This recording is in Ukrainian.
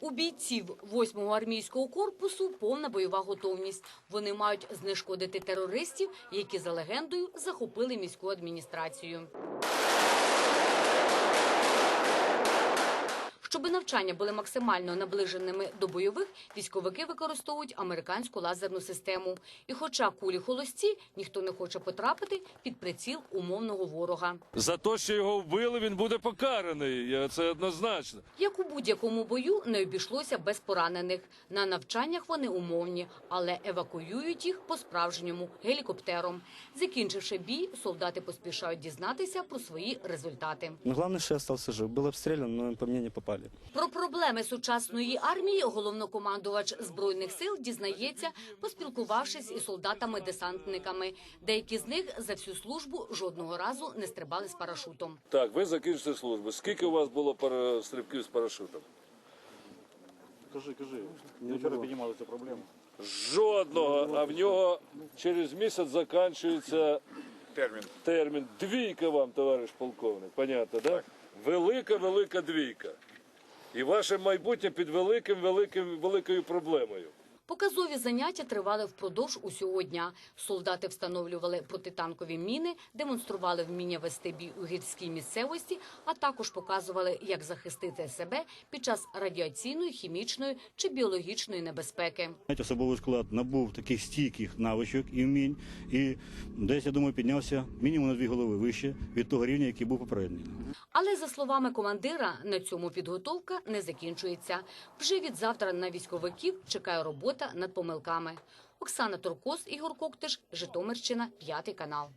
У бійців 8-го армійського корпусу повна бойова готовність. Вони мають знешкодити терористів, які за легендою захопили міську адміністрацію. Щоби навчання були максимально наближеними до бойових, військовики використовують американську лазерну систему. І хоча кулі холості, ніхто не хоче потрапити під приціл умовного ворога. За те, що його вбили, він буде покараний. Це однозначно. Як у будь-якому бою не обійшлося без поранених. На навчаннях вони умовні, але евакуюють їх по-справжньому гелікоптером. Закінчивши бій, солдати поспішають дізнатися про свої результати. Но главное, что я остался жив. Был обстрелян, но по мне не попали. Про проблеми сучасної армії головнокомандувач збройних сил дізнається, поспілкувавшись із солдатами-десантниками. Деякі з них за всю службу жодного разу не стрибали з парашутом. Так, ви закінчите службу. Скільки у вас було стрибків з парашутом? Кажи, кажи. Я вчора піднімали цю проблему. Жодного, а в нього через місяць закінчується термін. термін. Двійка вам, товариш полковник. Понятно, да? Велика, велика двійка. І ваше майбутнє під великим, великим, великою проблемою. Показові заняття тривали впродовж усього дня. Солдати встановлювали протитанкові міни, демонстрували вміння вести бій у гірській місцевості, а також показували, як захистити себе під час радіаційної, хімічної чи біологічної небезпеки. Особовий склад набув таких стійких навичок і вмінь, і десь, я думаю, піднявся мінімум на дві голови вище від того рівня, який був попередній. Але за словами командира, на цьому підготовка не закінчується. Вже від завтра на військовиків чекає робота над помилками. Оксана Туркос, Ігор Коктиш, Житомирщина, п'ятий канал.